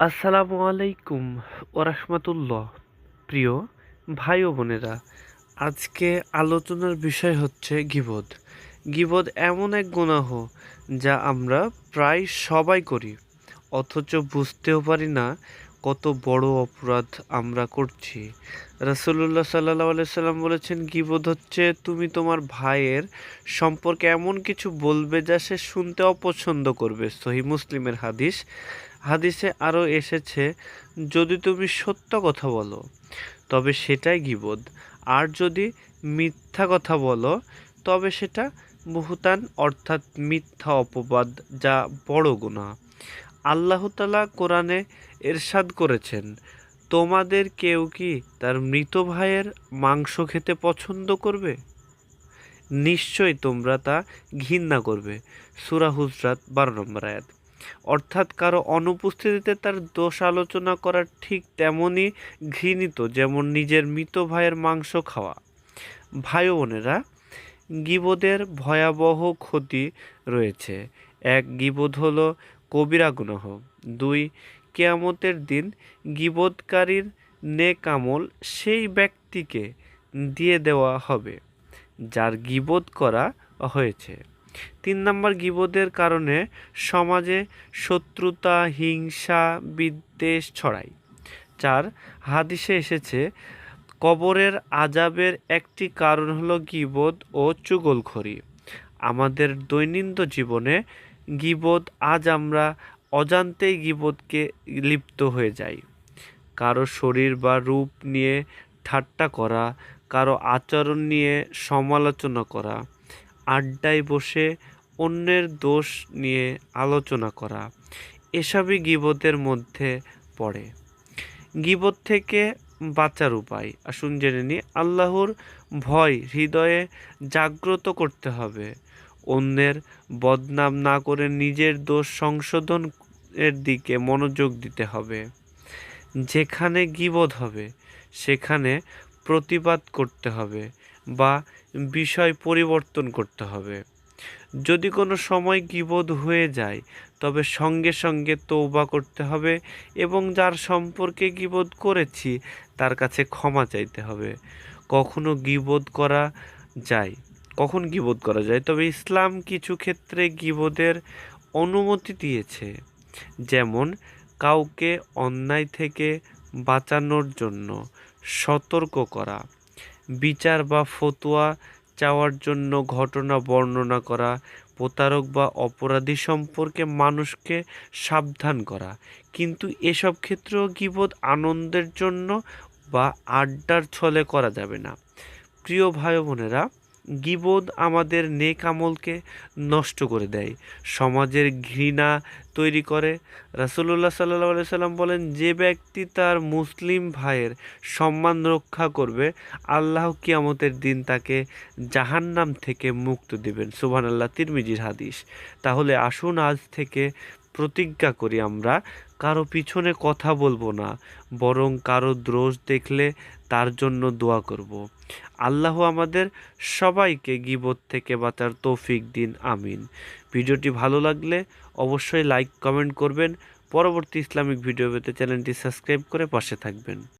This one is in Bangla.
আসসালামু আলাইকুম ওরহমতুল্লাহ প্রিয় ভাই ও বোনেরা, আজকে আলোচনার বিষয় হচ্ছে গিবদ। গিবদ এমন এক গুনাহ যা আমরা প্রায় সবাই করি, অথচ বুঝতেও পারি না কত বড় অপরাধ আমরা করছি। রাসুল্লাহ সাল্লাহ সাল্লাম বলেছেন গিবদ হচ্ছে তুমি তোমার ভাইয়ের সম্পর্কে এমন কিছু বলবে যা সে শুনতে অপছন্দ করবে? সহি মুসলিমের হাদিস। হাদিসে আরও এসেছে, যদি তুমি সত্য কথা বলো, তবে সেটাই গিবোধ আর যদি মিথ্যা কথা বলো, তবে সেটা বহুতান অর্থাৎ মিথ্যা অপবাদ যা বড় গুণা আল্লাহ তালা কোরআনে এরশাদ করেছেন, তোমাদের কেউ কি তার মৃত ভাইয়ের মাংস খেতে পছন্দ করবে? নিশ্চয় তোমরা তা ঘৃণা করবে। সুরা হুজরাত বারো নম্বর আয়াত। অর্থাৎ কারও অনুপস্থিতিতে তার দোষ আলোচনা করা ঠিক তেমনই ঘৃণিত যেমন নিজের মৃত ভাইয়ের মাংস খাওয়া। ভাই বোনেরা গিবোধের ভয়াবহ ক্ষতি রয়েছে। এক গিবোধ হলো কবিরা গুনহ দুই, কেয়ামতের দিন গিবোধকারীর নেকামল সেই ব্যক্তিকে দিয়ে দেওয়া হবে, যার গিবোধ করা হয়েছে। তিন নম্বর গিবোধের কারণে সমাজে শত্রুতা, হিংসা, বিদ্বেষ ছড়ায়। চার, হাদিসে এসেছে, কবরের আজাবের একটি কারণ হলো গিবোধ ও চুগলখড়ি। আমাদের দৈনন্দিন জীবনে গিবোধ আজ আমরা অজান্তেই গিবোধকে লিপ্ত হয়ে যাই। কারও শরীর বা রূপ নিয়ে ঠাট্টা করা, কারও আচরণ নিয়ে সমালোচনা করা, আড্ডায় বসে অন্যের দোষ নিয়ে আলোচনা করা, এসবই গিবতের মধ্যে পড়ে। গিবত থেকে বাঁচার উপায়, আসুন জেনে নিই, আল্লাহর ভয় হৃদয়ে জাগ্রত করতে হবে। অন্যের বদনাম না করে নিজের দোষ সংশোধনের দিকে মনোযোগ দিতে হবে। যেখানে গিবোধ হবে, সেখানে প্রতিবাদ করতে হবে বা বিষয় পরিবর্তন করতে হবে। যদি কোনো সময় গিবোধ হয়ে যায়, তবে সঙ্গে সঙ্গে তৌবা করতে হবে এবং যার সম্পর্কে গিবোধ করেছি, তার কাছে ক্ষমা চাইতে হবে। কখনো গিবোধ করা যায় কখন গিবোধ করা যায়? তবে ইসলাম কিছু ক্ষেত্রে গিবোধের অনুমতি দিয়েছে, যেমন কাউকে অন্যায় থেকে বাঁচানোর জন্য সতর্ক করা, বিচার বা ফতোয়া চাওয়ার জন্য ঘটনা বর্ণনা করা, প্রতারক বা অপরাধী সম্পর্কে মানুষকে সাবধান করা। কিন্তু এসব ক্ষেত্রেও গিবোধ আনন্দের জন্য বা আড্ডার ছলে করা যাবে না। প্রিয় ভাই বোনেরা গিবোধ আমাদের নেক আমলকে নষ্ট করে দেয়। সমাজের ঘৃণা তৈরি করে। রাসুল্লাহ সাল্লাহ সাল্লাম বলেন, যে ব্যক্তি তার মুসলিম ভাইয়ের সম্মান রক্ষা করবে, আল্লাহ কিয়ামতের দিন তাকে জাহান্নাম থেকে মুক্ত দেবেন। সুবহান আল্লাহ তিরমিজির হাদিস। তাহলে আসুন আজ থেকে প্রতিজ্ঞা করি আমরা, কারও পিছনে কথা বলব না, বরং কারও দ্রোষ দেখলে তার জন্য দোয়া করব। আল্লাহ আমাদের সবাইকে গিবত থেকে বাঁচার তৌফিক দিন, আমিন। ভিডিওটি ভালো লাগলে অবশ্যই লাইক, কমেন্ট করবেন। পরবর্তী ইসলামিক ভিডিও পেতে চ্যানেলটি সাবস্ক্রাইব করে পাশে থাকবেন।